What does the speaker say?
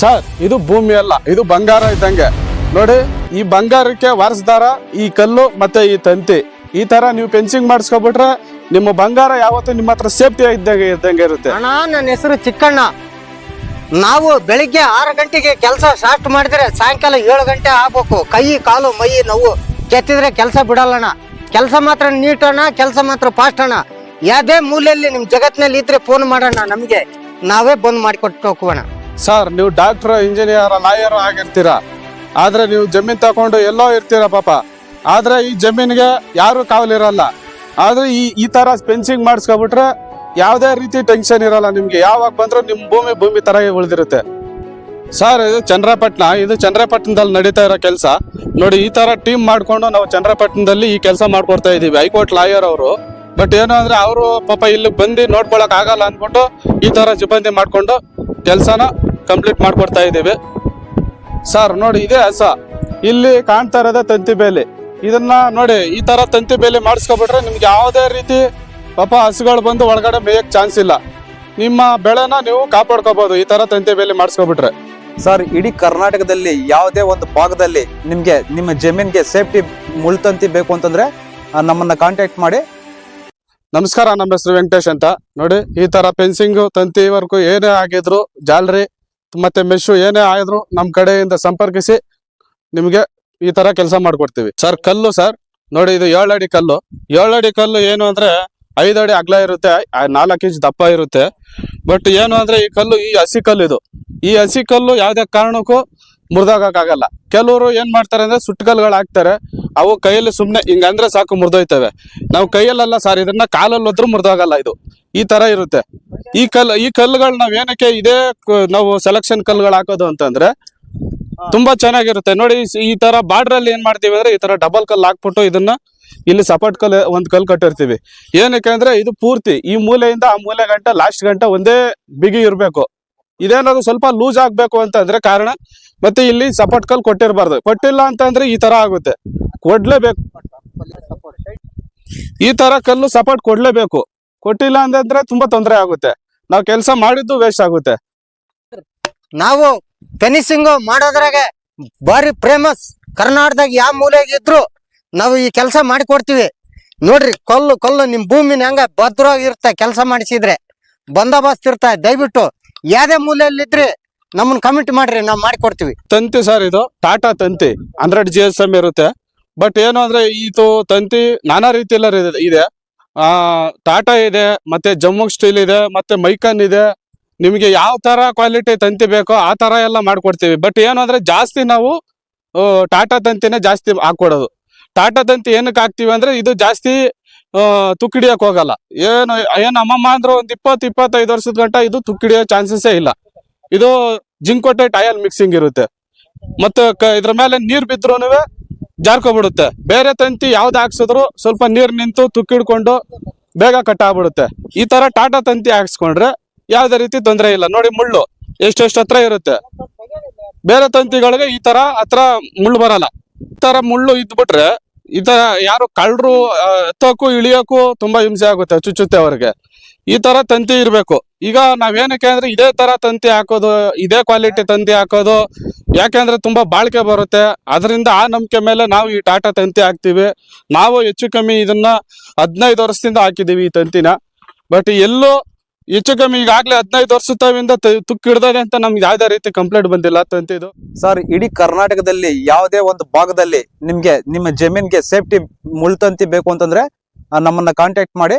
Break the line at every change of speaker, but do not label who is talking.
Sir, ಇದು ಭೂಮಿ ಅಲ್ಲ, ಇದು ಬಂಗಾರ ಇದ್ದಂಗೆ. ನೋಡಿ, ಈ ಬಂಗಾರಕ್ಕೆ ವಾರಸ್ದಾರ ಈ ಕಲ್ಲು ಮತ್ತೆ ಈ ತಂತಿ. ಈ ತರ ನೀವು ಫೆನ್ಸಿಂಗ್ ಮಾಡಿಸ್ಕೊಬಿಟ್ರೆ ನಿಮ್ಮ ಬಂಗಾರ ಯಾವತ್ತೂ ನಿಮ್ಮ ಹತ್ರ ಸೇಫ್ಟಿ ಇದ್ದಂಗೆ ಇದ್ದಂಗೆ ಇರುತ್ತೆ.
ಅಣ್ಣ, ನನ್ನ ಹೆಸರು ಚಿಕ್ಕಣ್ಣ. ನಾವು ಬೆಳಿಗ್ಗೆ ಆರು ಗಂಟೆಗೆ ಕೆಲಸ ಸ್ಟಾರ್ಟ್ ಮಾಡಿದ್ರೆ ಸಾಯಂಕಾಲ ಏಳು ಗಂಟೆ ಆಗ್ಬೇಕು. ಕೈ, ಕಾಲು, ಮೈ, ನೋವು ಕೆತ್ತಿದ್ರೆ ಕೆಲಸ ಬಿಡಲ್ಲಣ್ಣ ಕೆಲಸ ಮಾತ್ರ ನೀಟ್ ಅಣ್ಣ, ಕೆಲಸ ಮಾತ್ರ ಫಾಸ್ಟ್ ಅಣ್ಣ. ಯಾವುದೇ ಮೂಲೆಯಲ್ಲಿ ನಿಮ್ಮ ಜಗತ್ತಿನಲ್ಲಿ ಇದ್ರೆ ಫೋನ್ ಮಾಡೋಣ ನಮಗೆ. ನಾವೇ ಬಂದ್ ಮಾಡಿಕೊಟ್ಟು ಹೋಗೋಣ
ಸರ್ ನೀವು ಡಾಕ್ಟರ್ ಇಂಜಿನಿಯರ್ ಲಾಯರ್ ಆಗಿರ್ತೀರಾ? ಆದ್ರೆ ನೀವು ಜಮೀನ್ ತಗೊಂಡು ಎಲ್ಲೋ ಇರ್ತೀರ ಪಾಪ. ಆದ್ರೆ ಈ ಜಮೀನಿಗೆ ಯಾರು ಕಾವಲಿರಲ್ಲ ಆದ್ರೆ ಈ ಈ ತರ ಫೆನ್ಸಿಂಗ್ ಮಾಡಿಸ್ಕೊಬಿಟ್ರೆ ಯಾವುದೇ ರೀತಿ ಟೆನ್ಷನ್ ಇರಲ್ಲ ನಿಮಗೆ. ಯಾವಾಗ ಬಂದ್ರು ನಿಮ್ಮ ಭೂಮಿ ಭೂಮಿ ಥರ ಉಳಿದಿರುತ್ತೆ. ಸರ್ ಇದು ಚಂದ್ರಪಟ್ಟಣ ಇದು ಚಂದ್ರಪಟ್ಟಣದಲ್ಲಿ ನಡೀತಾ ಇರೋ ಕೆಲಸ. ನೋಡಿ, ಈ ತರ ಟೀಮ್ ಮಾಡ್ಕೊಂಡು ನಾವು ಚಂದ್ರಪಟ್ಟಣದಲ್ಲಿ ಈ ಕೆಲಸ ಮಾಡ್ಕೊಡ್ತಾ ಇದೀವಿ ಹೈಕೋರ್ಟ್ ಲಾಯರ್ ಅವರು. ಬಟ್ ಏನು ಅಂದ್ರೆ ಅವರು ಪಾಪ ಇಲ್ಲಿ ಬಂದು ನೋಡ್ಕೊಳಕ್ ಆಗಲ್ಲ ಅಂದ್ಬಿಟ್ಟು ಈ ತರ ಸಿಬ್ಬಂದಿ ಮಾಡ್ಕೊಂಡು ಕೆಲಸನ ಕಂಪ್ಲೀಟ್ ಮಾಡಿಕೊಡ್ತಾ ಇದ್ದೀವಿ. ಸರ್ ನೋಡಿ ಇದೇ ಹಸ. ಇಲ್ಲಿ ಕಾಣ್ತಾ ಇರೋದೇ ತಂತಿ ಬೇಲಿ. ಇದನ್ನ ನೋಡಿ ಈ ತರ ತಂತಿ ಬೇಲಿ ಮಾಡಿಸ್ಕೊಬಿಟ್ರೆ ನಿಮ್ಗೆ ಯಾವುದೇ ರೀತಿ ಪಾಪ ಹಸುಗಳು ಬಂದು ಒಳಗಡೆ ಮೇಯಕ್ ಚಾನ್ಸ್ ಇಲ್ಲ. ನಿಮ್ಮ ಬೆಳೆನ ನೀವು ಕಾಪಾಡ್ಕೋಬಹುದು ಈ ತರ ತಂತಿ ಬೇಲಿ ಮಾಡಿಸ್ಕೊಬಿಟ್ರೆ.
ಸರ್ ಇಡೀ ಕರ್ನಾಟಕದಲ್ಲಿ ಯಾವುದೇ ಒಂದು ಭಾಗದಲ್ಲಿ ನಿಮ್ಗೆ ನಿಮ್ಮ ಜಮೀನ್ಗೆ ಸೇಫ್ಟಿ ಮುಳ್ತಂತಿ ಬೇಕು ಅಂತಂದ್ರೆ ಆ, ನಮ್ಮನ್ನ ಕಾಂಟ್ಯಾಕ್ಟ್ ಮಾಡಿ.
ನಮಸ್ಕಾರ ನಮ್ಮ ಹೆಸರು ವೆಂಕಟೇಶ್ ಅಂತ. ನೋಡಿ ಈ ತರ ಫೆನ್ಸಿಂಗ್ ತಂತಿ ವರ್ಕು ಏನೇ ಆಗಿದ್ರು ಜಾಲರಿ ಮತ್ತೆ ಮೆಶು ಏನೇ ಆದ್ರೂ ನಮ್ ಕಡೆಯಿಂದ ಸಂಪರ್ಕಿಸಿ ನಿಮ್ಗೆ ಈ ತರ ಕೆಲಸ ಮಾಡ್ಕೊಡ್ತೀವಿ. ಸರ್, ಕಲ್ಲು ಸರ್. ನೋಡಿ, ಇದು ಏಳು ಅಡಿ ಕಲ್ಲು. ಏಳು ಅಡಿ ಕಲ್ಲು ಏನು ಅಂದ್ರೆ ಐದು ಅಡಿ ಅಗಲ ಇರುತ್ತೆ ನಾಲ್ಕು ಇಂಚ್ ದಪ್ಪ ಇರುತ್ತೆ. ಬಟ್ ಏನು ಅಂದ್ರೆ ಈ ಕಲ್ಲು ಈ ಹಸಿ ಕಲ್ಲು ಇದು. ಈ ಹಸಿ ಕಲ್ಲು ಯಾವ್ದೇ ಕಾರಣಕ್ಕೂ ಮುರಿದಾಗಕ್ಕಾಗಲ್ಲ. ಕೆಲವರು ಏನ್ ಮಾಡ್ತಾರೆ ಅಂದ್ರೆ ಸುಟ್ಟು ಕಲ್ಲುಗಳು ಹಾಕ್ತಾರೆ. ಅವು ಕೈಯಲ್ಲಿ ಸುಮ್ನೆ ಹಿಂಗಂದ್ರೆ ಸಾಕು ಮುರಿದೋಯ್ತವೆ. ನಾವು ಕೈಯಲ್ಲೆಲ್ಲ ಸರ್, ಇದನ್ನ ಕಾಲಲ್ಲಿ ಹೋದ್ರೂ ಮುರಿದೋಗಲ್ಲ ಇದು. ಈ ತರ ಇರುತ್ತೆ. ಈ ಕಲ್ಲು ಈ ಕಲ್ಲುಗಳು ನಾವ್ ಏನಕ್ಕೆ ಇದೇ ನಾವು ಸೆಲೆಕ್ಷನ್ ಕಲ್ಲುಗಳು ಹಾಕೋದು ಅಂತಂದ್ರೆ ತುಂಬಾ ಚೆನ್ನಾಗಿರುತ್ತೆ. ನೋಡಿ ಈ- ತರ ಬಾರ್ಡರ್ ಅಲ್ಲಿ ಏನ್ ಮಾಡ್ತೀವಿ ಅಂದ್ರೆ ಈ ತರ ಡಬಲ್ ಕಲ್ಲು ಹಾಕ್ಬಿಟ್ಟು ಇದನ್ನ ಇಲ್ಲಿ ಸಪೋರ್ಟ್ ಕಲ್ ಒಂದ್ ಕಲ್ ಕಟ್ಟಿರ್ತೀವಿ. ಏನಕ್ಕೆ ಅಂದ್ರೆ ಇದು ಪೂರ್ತಿ ಈ ಮೂಲೆಯಿಂದ ಆ ಮೂಲೆ ಗಂಟ ಲಾಸ್ಟ್ ಗಂಟ ಒಂದೇ ಬಿಗಿ ಇರ್ಬೇಕು. ಇದೇನಾದ್ರು ಸ್ವಲ್ಪ ಲೂಸ್ ಆಗ್ಬೇಕು ಅಂತಂದ್ರೆ ಕಾರಣ ಮತ್ತೆ ಇಲ್ಲಿ ಸಪೋರ್ಟ್ ಕಲ್ ಕೊಟ್ಟಿರ್ಬಾರ್ದು. ಕೊಟ್ಟಿಲ್ಲ ಅಂತಂದ್ರೆ ಈ ತರ ಆಗುತ್ತೆ. ಕೊಡ್ಲೇಬೇಕು. ಈ ತರ ಕಲ್ಲು ಸಪೋರ್ಟ್ ಕೊಡ್ಲೇಬೇಕು. ಕೊಟ್ಟಿಲ್ಲ ಅಂದ್ರೆ ತುಂಬಾ ತೊಂದರೆ ಆಗುತ್ತೆ. ನಾವು ಕೆಲಸ ಮಾಡಿದ್ದು ವೇಸ್ಟ್ ಆಗುತ್ತೆ.
ನಾವು ಫೆನಿಸಿಂಗ್ ಮಾಡೋದ್ರಾಗ ಬಾರಿ ಫೇಮಸ್ ಕರ್ನಾಟಕದಾಗ ಯಾವ ಮೂಲೆಗೆ ಇದ್ರು ನಾವು ಈ ಕೆಲಸ ಮಾಡಿಕೊಡ್ತೀವಿ. ನೋಡ್ರಿ ಕಲ್ಲು ಕಲ್ಲು ನಿಮ್ ಭೂಮಿನ ಹೆಂಗ ಭದ್ರವಾಗಿರುತ್ತೆ ಕೆಲಸ ಮಾಡಿಸಿದ್ರೆ. ಬಂದೋಬಸ್ತ್ ಇರ್ತಾ ದಯವಿಟ್ಟು ಯಾವ್ದೇ ಮೂಲೆಯಲ್ಲಿ ಇದ್ರೆ ನಮ್ಮನ್ನ ಕಮೆಂಟ್ ಮಾಡ್ರಿ ನಾವು ಮಾಡಿಕೊಡ್ತೀವಿ.
ತಂತಿ ಸರ್ ಇದು ಟಾಟಾ ತಂತಿ ಅಂದ್ರೆ ಜಿ ಎಸ್ ಎಂ ಇರುತ್ತೆ. ಬಟ್ ಏನು ಅಂದ್ರೆ ಇದು ತಂತಿ ನಾನಾ ರೀತಿಯಲ್ಲ ಇದೆ. ಆ ಟಾಟಾ ಇದೆ ಮತ್ತೆ ಜಮ್ಮು ಸ್ಟೀಲ್ ಇದೆ ಮತ್ತೆ ಮೈಕನ್ ಇದೆ. ನಿಮಗೆ ಯಾವ ತರ ಕ್ವಾಲಿಟಿ ತಂತಿ ಬೇಕೋ ಆ ತರ ಎಲ್ಲ ಮಾಡ್ಕೊಡ್ತೀವಿ. ಬಟ್ ಏನು ಜಾಸ್ತಿ ನಾವು ಟಾಟಾ ತಂತಿನೇ ಜಾಸ್ತಿ ಹಾಕೊಡೋದು. ಟಾಟಾ ತಂತಿ ಏನಕ್ಕೆ ಹಾಕ್ತಿವಿ ಅಂದ್ರೆ ಇದು ಜಾಸ್ತಿ ಆ, ತುಕ್ಕಿಡಿಯಕ್ ಹೋಗಲ್ಲ. ಏನು ಏನು ಅಮ್ಮಮ್ಮ ಅಂದ್ರೆ ಒಂದು ಇಪ್ಪತ್ತು ಇಪ್ಪತ್ತೈದು ವರ್ಷದ ಗಂಟ ಇದು ತುಕ್ಕಿಡಿಯೋ ಚಾನ್ಸಸ್ಸೇ ಇಲ್ಲ. ಇದು ಜಿಂಕೋಟೆ ಟಯಲ್ ಮಿಕ್ಸಿಂಗ್ ಇರುತ್ತೆ. ಮತ್ತೆ ಇದ್ರ ಮೇಲೆ ನೀರ್ ಬಿದ್ರೂನುವೆ ಜಾರ್ಕೊಬಿಡುತ್ತೆ. ಬೇರೆ ತಂತಿ ಯಾವ್ದು ಹಾಕ್ಸಿದ್ರು ಸ್ವಲ್ಪ ನೀರ್ ನಿಂತು ತುಕ್ಕಿಡ್ಕೊಂಡು ಬೇಗ ಕಟ್ ಆಗ್ಬಿಡುತ್ತೆ. ಈ ತರ ಟಾಟಾ ತಂತಿ ಹಾಕ್ಸ್ಕೊಂಡ್ರೆ ಯಾವ್ದೇ ರೀತಿ ತೊಂದರೆ ಇಲ್ಲ. ನೋಡಿ ಮುಳ್ಳು, ಎಷ್ಟೆಷ್ಟು ಹತ್ರ ಇರುತ್ತೆ. ಬೇರೆ ತಂತಿಗಳಿಗೆ ಈ ತರ ಹತ್ರ ಮುಳ್ಳು ಬರಲ್ಲ. ಈ ತರ ಮುಳ್ಳು ಇದ್ಬಿಟ್ರೆ ಈ ತರ ಯಾರು ಕಳ್ಳರು ಎತ್ತೋಕು ಇಳಿಯೋಕ್ಕೂ ತುಂಬಾ ಹಿಂಸೆ ಆಗುತ್ತೆ ಚುಚ್ಚುತ್ತೆ ಅವ್ರಿಗೆ. ಈ ತರ ತಂತಿ ಇರಬೇಕು. ಈಗ ನಾವೇನಕ್ಕೆ ಅಂದ್ರೆ ಇದೇ ತರ ತಂತಿ ಹಾಕೋದು, ಇದೇ ಕ್ವಾಲಿಟಿ ತಂತಿ ಹಾಕೋದು ಯಾಕೆಂದ್ರೆ ತುಂಬಾ ಬಾಳಿಕೆ ಬರುತ್ತೆ. ಅದರಿಂದ ಆ ನಂಬಿಕೆ ಮೇಲೆ ನಾವು ಈ ಟಾಟಾ ತಂತಿ ಹಾಕ್ತಿವಿ. ನಾವು ಹೆಚ್ಚು ಕಮ್ಮಿ ಇದನ್ನ ಹದಿನೈದು ವರ್ಷದಿಂದ ಹಾಕಿದೀವಿ ಈ ತಂತಿನ. ಬಟ್ ಎಲ್ಲೂ ಹೆಚ್ಚು ಕಮ್ಮಿ ಈಗಾಗಲೇ ಹದಿನೈದು ವರ್ಷದಿಂದ ತುಕ್ಕು ಹಿಡ್ದದೆ ಅಂತ ನಮ್ಗೆ ಯಾವ್ದೇ ರೀತಿ ಕಂಪ್ಲೇಂಟ್ ಬಂದಿಲ್ಲ. ಅಂತ ಇದು.
ಸರ್ ಇಡೀ ಕರ್ನಾಟಕದಲ್ಲಿ ಯಾವುದೇ ಒಂದು ಭಾಗದಲ್ಲಿ ನಿಮ್ಗೆ, ನಿಮ್ಮ ಜಮೀನ್ಗೆ ಸೇಫ್ಟಿ ಮುಳ್ತಂತಿ ಬೇಕು ಅಂತಂದ್ರೆ ನಮ್ಮನ್ನ ಕಾಂಟ್ಯಾಕ್ಟ್ ಮಾಡಿ.